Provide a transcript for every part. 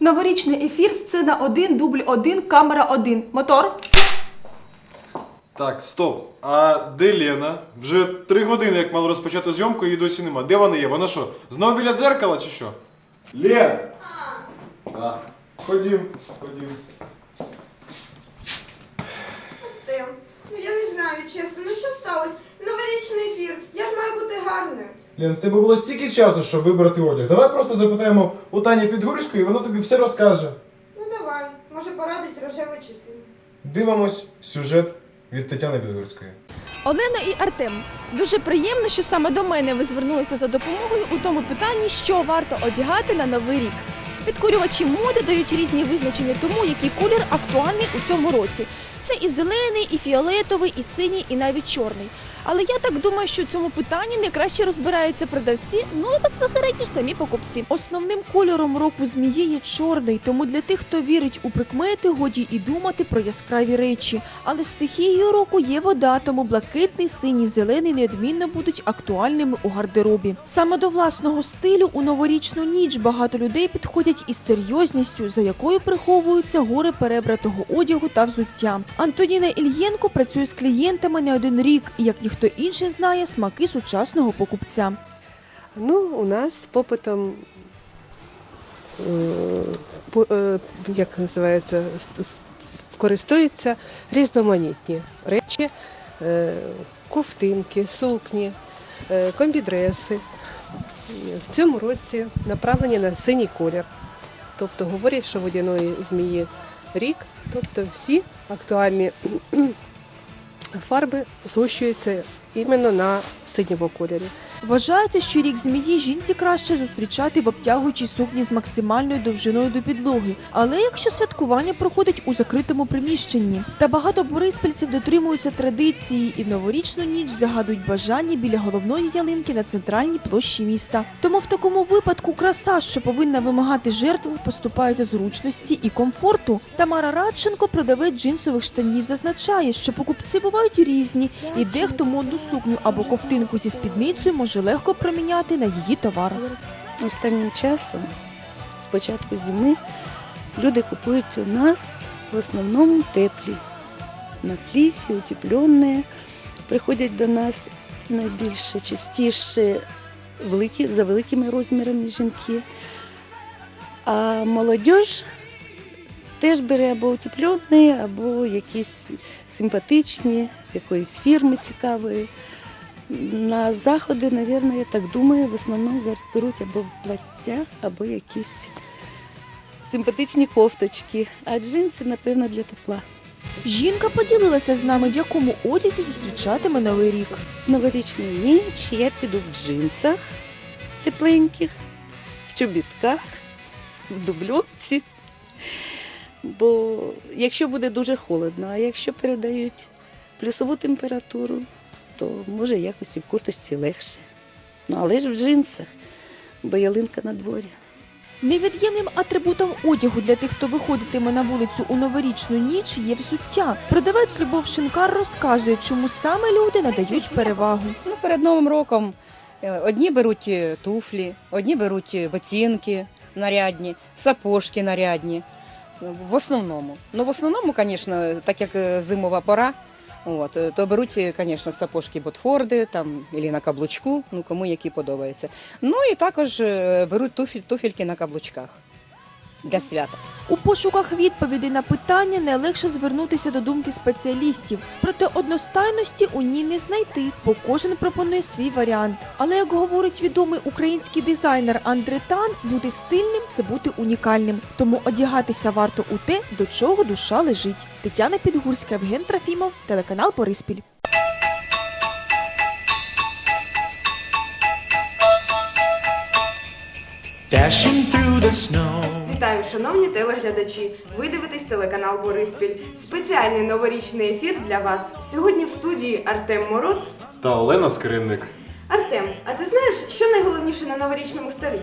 Новорічний ефір, сцена 1, дубль 1, камера 1. Мотор. Так, стоп. А де Лена? Вже три години, як мало розпочати зйомку, її досі нема. Де вона є? Вона що, знову біля дзеркала чи що? Лен! А, ходім, ходім. Тим, ну я не знаю, чесно, ну що сталося? Новорічний ефір, я ж маю бути гарною. Лен, в тебе було стільки часу, щоб вибрати одяг. Давай просто запитаємо у Тані Підгурської, і вона тобі все розкаже. Ну давай, може порадить рожеві часи. Дивимось сюжет від Тетяни Підгурської. Олена і Артем. Дуже приємно, що саме до мене ви звернулися за допомогою у тому питанні, що варто одягати на новий рік. Підкурювачі моди дають різні визначення тому, який колір актуальний у цьому році. Це і зелений, і фіолетовий, і синій, і навіть чорний. Але я так думаю, що в цьому питанні не краще розбираються продавці, ну і безпосередньо самі покупці. Основним кольором року змії є чорний, тому для тих, хто вірить у прикмети, годі і думати про яскраві речі. Але стихією року є вода, тому блакитний, синій, зелений неодмінно будуть актуальними у гардеробі. Саме до власного стилю у новорічну ніч багато людей підходять із серйозністю, за якою приховуються гори перебратого одягу та взуття. Антоніна Ільєнко працює з клієнтами не один рік і, як ніхто інший, знає смаки сучасного покупця. Ну, у нас з попитом, е, е, як називається, користуються різноманітні речі, е, ковтинки, сукні, комбідреси. В цьому році направлені на синій колір. Тобто говорять, що водяної змії рік, тобто всі актуальні фарби згущуються іменно на синьому кольорі. Вважається, що рік змії жінці краще зустрічати в обтягуючій сукні з максимальною довжиною до підлоги. Але якщо святкування проходить у закритому приміщенні, та багато бориспільців дотримуються традиції і новорічну ніч загадують бажання біля головної ялинки на центральній площі міста. Тому в такому випадку краса, що повинна вимагати жертв, поступають зручності і комфорту. Тамара Радченко, продавець джинсових штанів, зазначає, що покупці бувають різні, і дехто модну сукню або ковтинку зі спідницею може легко проміняти на її товар. Останнім часом, з початку зими, люди купують у нас в основному теплі. На флісі, утеплені. Приходять до нас найбільше, частіше великі, за великими розмірами жінки. А молодь теж бере або утеплені, або якісь симпатичні, якоїсь фірми цікавої. На заходи, мабуть, я так думаю, в основному зараз беруть або плаття, або якісь симпатичні кофточки, а джинси, напевно, для тепла. Жінка поділилася з нами, в якому одязі зустрічатиме новий рік. Новорічну ніч я піду в джинсах тепленьких, в чобітках, в дубльонці. Бо якщо буде дуже холодно, а якщо передають плюсову температуру, то може якось і в курточці легше. Ну але ж в джинсах, бо ялинка на дворі. Невід'ємним атрибутом одягу для тих, хто виходитиме на вулицю у новорічну ніч, є взуття. Продавець Любов Шинкар розказує, чому саме люди надають перевагу. Ну, перед Новим роком е, одні беруть е, туфлі, одні беруть е, ботинки нарядні, сапожки нарядні. В основному. Ну, в основному, звісно, так як зимова пора, от, е, то беруть, е, звісно, сапожки Ботфорди там, або на каблучку, ну, кому які подобаються. Ну і також е, беруть туфель, туфельки на каблучках для свята. У пошуках відповідей на питання найлегше звернутися до думки спеціалістів. Проте одностайності у ній не знайти, бо кожен пропонує свій варіант. Але як говорить відомий український дизайнер Андре Тан, бути стильним це бути унікальним. Тому одягатися варто у те, до чого душа лежить. Тетяна Підгурська, Евген Трофімов, телеканал Бориспіль. Dashing through the snow. Вітаю, шановні телеглядачі! Ви дивитесь телеканал Бориспіль. Спеціальний новорічний ефір для вас. Сьогодні в студії Артем Мороз. Та Олена Скринник. Артем, а ти знаєш, що найголовніше на новорічному столі?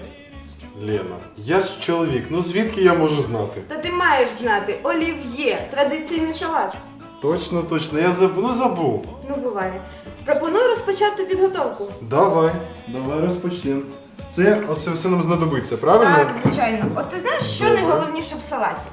Лена, я ж чоловік, ну звідки я можу знати? Та ти маєш знати олів'є, традиційний салат. Точно, точно, я забув, ну забув. Ну, буває. Пропоную розпочати підготовку. Давай, давай розпочнемо. Це оце все нам знадобиться, правильно? Так, звичайно. От ти знаєш, що Добре. найголовніше в салаті?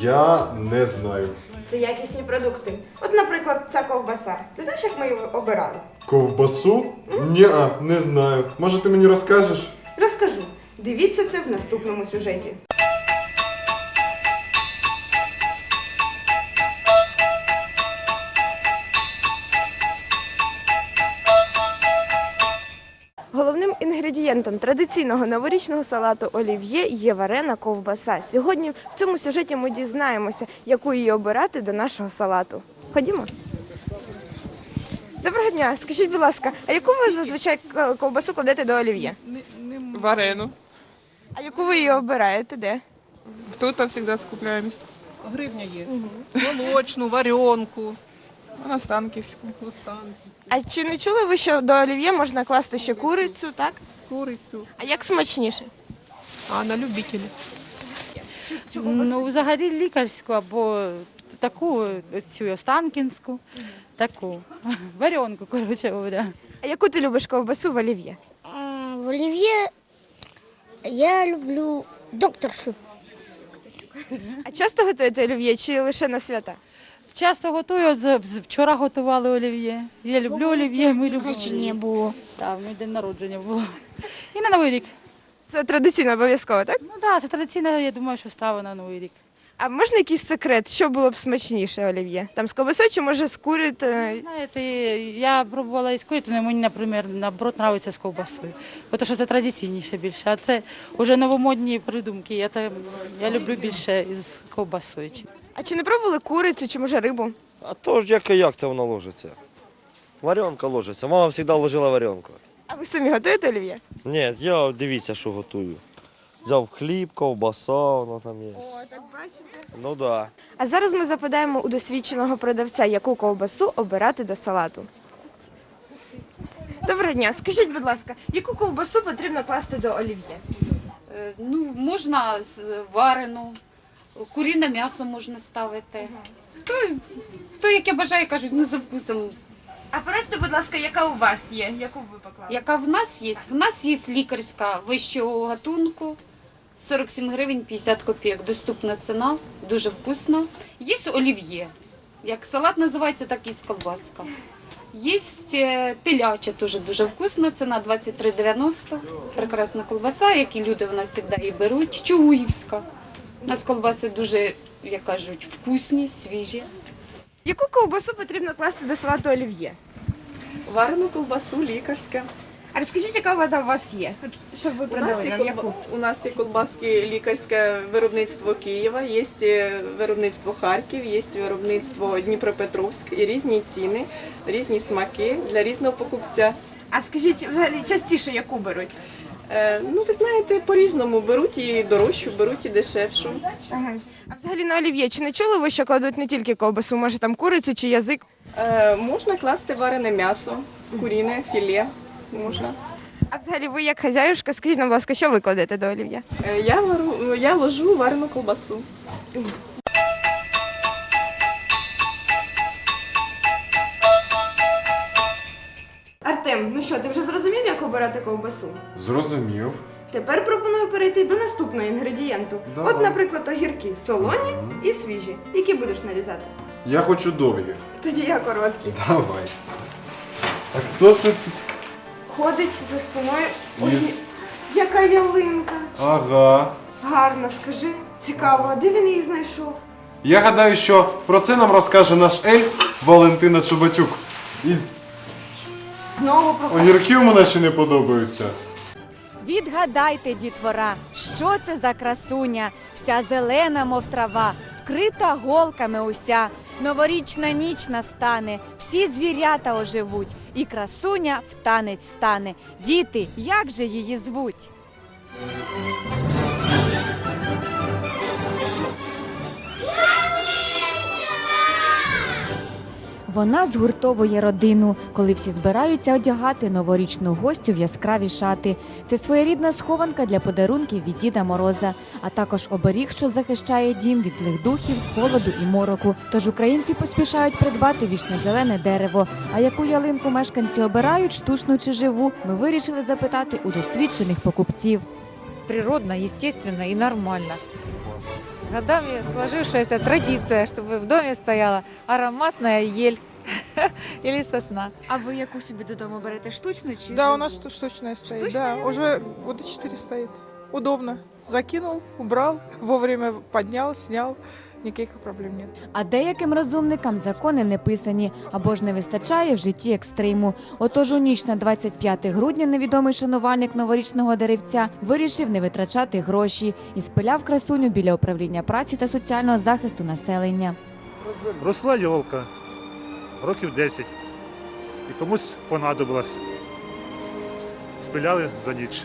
Я не знаю. Це якісні продукти. От, наприклад, ця ковбаса. Ти знаєш, як ми її обирали? Ковбасу? Ні, не знаю. Може ти мені розкажеш? Розкажу. Дивіться це в наступному сюжеті. Традиційного новорічного салату олів'є є варена ковбаса. Сьогодні в цьому сюжеті ми дізнаємося, яку її обирати до нашого салату. Ходімо. Доброго дня. Скажіть, будь ласка, а яку ви зазвичай ковбасу кладете до олів'є? Варену. А яку ви її обираєте? Де? Тут завжди скупляємось. Гривня є. Молочну, варенку. На Станківську. А чи не чули ви, що до олів'є можна класти ще курицю, так? Курицю. А як смачніше? А на любителі. Ну, взагалі лікарську або таку цю останкінську, таку варіонку, коротше говоря. А яку ти любиш ковбасу в олів'є? В Оливье я люблю докторшу. А часто готуєте олів'є чи лише на свята? Часто готую, от з- з- вчора готували олів'є. Я люблю олів'є, ми любимо. Було. Так, мій день народження було. І на Новий рік. Це традиційно обов'язково, так? Ну так, це традиційна, я думаю, що страва на Новий рік. А можна якийсь секрет, що було б смачніше олів'є? Там з ковбасою чи може з курицею? Знаєте, я пробувала із курятиною, мені, наприклад, наоборот, подобається з ковбасою. Бо то, що це традиційніше більше, а це вже новомодні придумки. Я, там, я люблю більше із ковбасою. А чи не пробували курицю чи може рибу? А то ж як і як це воно ложиться? Варенка ложиться. Мама завжди ложила варенку. А ви самі готуєте олів'є? Ні, я дивіться, що готую. Взяв хліб, ковбаса, воно там є. О, так бачите. Ну так. Да. А зараз ми запитаємо у досвідченого продавця, яку ковбасу обирати до салату. Доброго дня, скажіть, будь ласка, яку ковбасу потрібно класти до олів'є? Е, Ну, можна з- варену, куріне м'ясо можна ставити. Хто, хто яке бажає, кажуть, не за вкусом. А порадьте, будь ласка, яка у вас є, яку ви поклали? Яка в нас є? В нас є лікарська вищого гатунку. 47 гривень 50 копійок. Доступна ціна, дуже вкусно. Є олів'є. Як салат називається, так і з колбаска. Є е, теляча, теж дуже вкусно, ціна 23,90. Прекрасна колбаса, які люди в нас завжди і беруть. Чугуївська. У нас колбаси дуже, як кажуть, вкусні, свіжі. Яку ковбасу потрібно класти до салату олів'є? Варену колбасу, лікарська. А розкажіть, яка вона у вас є? Щоб ви У нас, продали є нам колба- яку? у нас є колбаски лікарське виробництво Києва, є е, виробництво Харків, є виробництво Дніпропетровськ і різні ціни, різні смаки для різного покупця. А скажіть, взагалі частіше яку беруть? Е, ну, ви знаєте, по-різному беруть і дорожчу, беруть і дешевшу. Ага. А взагалі на олів'є, чи не чули ви, що кладуть не тільки ковбасу, може там курицю чи язик? Е, можна класти варене м'ясо, куріне, філе. Можна. А взагалі ви як хазяюшка, скажіть нам, будь ласка, що ви кладете до олів'є? Е, я, вару, я ложу варену колбасу. Артем, ну що, ти вже обирати ковбасу? Зрозумів. Тепер пропоную перейти до наступного інгредієнту. Давай. От, наприклад, огірки солоні і свіжі. Які будеш нарізати? Я хочу довгі. Тоді я короткі. Давай. А хто це? тут? Ходить за спиною. Ой, яка ялинка. Ага. Гарна, скажи. Цікаво, а де він її знайшов? Я гадаю, що про це нам розкаже наш ельф Валентина Чубатюк. Із Знову про огірків мене ще не подобаються. Відгадайте, дітвора, що це за красуня, вся зелена, мов трава, вкрита голками уся. Новорічна ніч настане, всі звірята оживуть, і красуня в танець стане. Діти, як же її звуть? Вона згуртовує родину, коли всі збираються одягати новорічну гостю в яскраві шати. Це своєрідна схованка для подарунків від Діда Мороза, а також оберіг, що захищає дім від злих духів, холоду і мороку. Тож українці поспішають придбати вічне зелене дерево. А яку ялинку мешканці обирають, штучну чи живу, ми вирішили запитати у досвідчених покупців. Природно, естественно і нормально. годами сложившаяся традиция, чтобы в доме стояла ароматная ель или сосна. А ви яку собі додому берете штучну чи Да, у нас тут штучная стоит. Штучная? Да, уже года четыре стоит. Удобно. Закинул, убрал, вовремя поднял, снял. Никаких проблем нет. А деяким розумникам закони не писані або ж не вистачає в житті екстриму. Отож у ніч на 25 грудня невідомий шанувальник новорічного деревця вирішив не витрачати гроші і спиляв красуню біля управління праці та соціального захисту населення. Росла йолка років 10. І комусь понадобилась. Спиляли за ніч.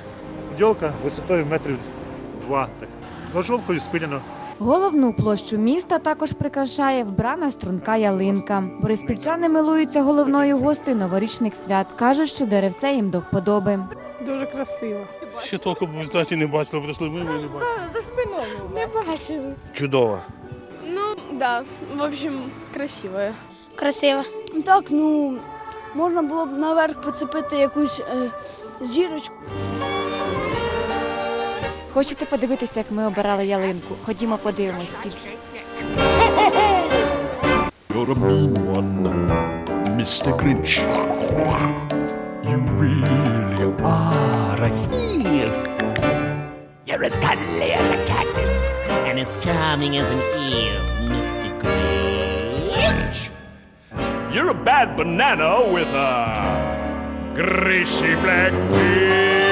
Йолка висотою метрів два. Так. Ножовкою спиляно. Головну площу міста також прикрашає вбрана струнка ялинка. Бориспільчани милуються головною гостею новорічних свят. кажуть, що деревце їм до вподоби. Дуже красиво. Ще толком в результаті не бачили, прийшли ми не бачили. За спиною. Не бачили. Чудово. Ну, да, в общем, красиве. Красиво. Так, ну, можна було б наверх поцепити якусь е, зірочку. Хочете подивитися, як ми обирали ялинку? Ходімо, подивимось скільки. You're a mean one, Mr. Grinch. You really are a heel. You're as cuddly as a cactus and as charming as an eel, Mr. Grinch. You're a bad banana with a greasy black peel.